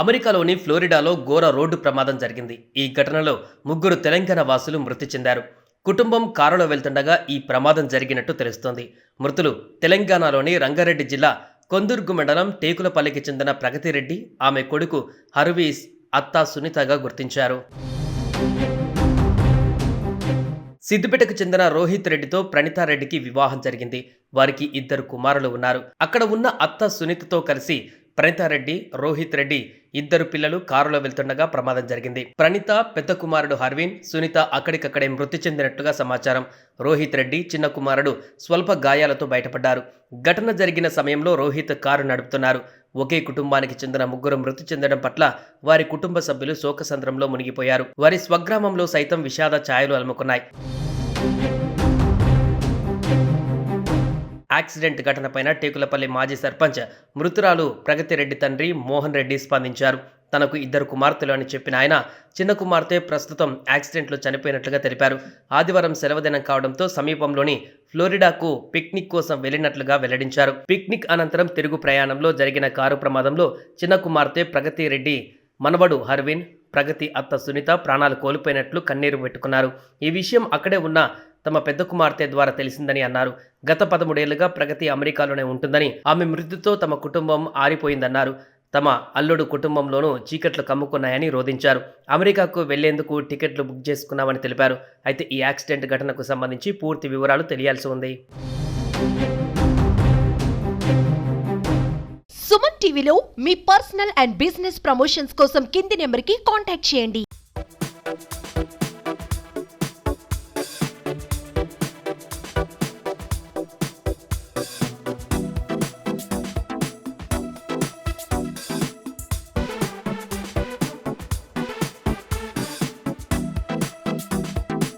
అమెరికాలోని ఫ్లోరిడాలో ఘోర రోడ్డు ప్రమాదం జరిగింది. ఈ ఘటనలో ముగ్గురు తెలంగాణ వాసులు మృతి చెందారు. కుటుంబం కారులో వెళ్తుండగా ఈ ప్రమాదం జరిగినట్టు తెలుస్తోంది. మృతులు తెలంగాణలోని రంగారెడ్డి జిల్లా కొందుర్గు మండలం టేకులపల్లికి చెందిన ప్రగతిరెడ్డి ఆమె కొడుకు హర్వీస్ అత్త సునీతగా గుర్తించారు. సిద్దిపేటకు చెందిన రోహిత్ రెడ్డితో ప్రణితారెడ్డికి వివాహం జరిగింది. వారికి ఇద్దరు కుమారులు ఉన్నారు. అక్కడ ఉన్న అత్త సునీతతో కలిసి ప్రణితారెడ్డి రోహిత్ రెడ్డి ఇద్దరు పిల్లలు కారులో వెళ్తుండగా ప్రమాదం జరిగింది. ప్రణిత పెద్ద కుమారుడు హర్విన్ సునీత అక్కడికక్కడే మృతి చెందినట్టుగా సమాచారం. రోహిత్ రెడ్డి చిన్న కుమారుడు స్వల్ప గాయాలతో బయటపడ్డారు. ఘటన జరిగిన సమయంలో రోహిత్ కారు నడుపుతున్నారు. ఒకే కుటుంబానికి చెందిన ముగ్గురు మృతి చెందడం పట్ల వారి కుటుంబ సభ్యులు శోకసంద్రంలో మునిగిపోయారు. వారి స్వగ్రామంలో సైతం విషాద ఛాయలు అలుముకున్నాయి. యాక్సిడెంట్ ఘటనపైన టేకులపల్లి మాజీ సర్పంచ్ మృతురాలు ప్రగతిరెడ్డి తండ్రి మోహన్ రెడ్డి స్పందించారు. తనకు ఇద్దరు కుమార్తెలు అని చెప్పిన ఆయన చిన్న కుమార్తె ప్రస్తుతం యాక్సిడెంట్లో చనిపోయినట్లుగా తెలిపారు. ఆదివారం సెలవుదినం కావడంతో సమీపంలోని ఫ్లోరిడాకు పిక్నిక్ కోసం వెళ్ళినట్లుగా వెల్లడించారు. పిక్నిక్ అనంతరం తిరుగు ప్రయాణంలో జరిగిన కారు ప్రమాదంలో చిన్న కుమార్తె ప్రగతి రెడ్డి మనవడు హర్విన్ ప్రగతి అత్త సునీత ప్రాణాలు కోల్పోయినట్లు కన్నీరు పెట్టుకున్నారు. ఈ విషయం అక్కడే ఉన్న తమ పెద్ద కుమార్తె ద్వారా తెలిసిందని అన్నారు. గత పదమూడేళ్ళుగా ప్రగతి అమెరికాలోనే ఉంటుందని ఆమె మృతితో తమ కుటుంబం ఆరిపోయిందన్నారు. తమ అల్లుడు కుటుంబంలోనూ చీకట్లు కమ్ముకున్నాయని రోధించారు. అమెరికాకు వెళ్ళేందుకు టికెట్లు బుక్ చేసుకున్నామని తెలిపారు. అయితే ఈ యాక్సిడెంట్ ఘటనకు సంబంధించి పూర్తి వివరాలు తెలియాల్సి ఉంది. సుమన్ టీవీలో మీ పర్సనల్ అండ్ బిజినెస్ ప్రమోషన్స్ కోసం కింది నెంబర్కి కాంటాక్ట్ చేయండి.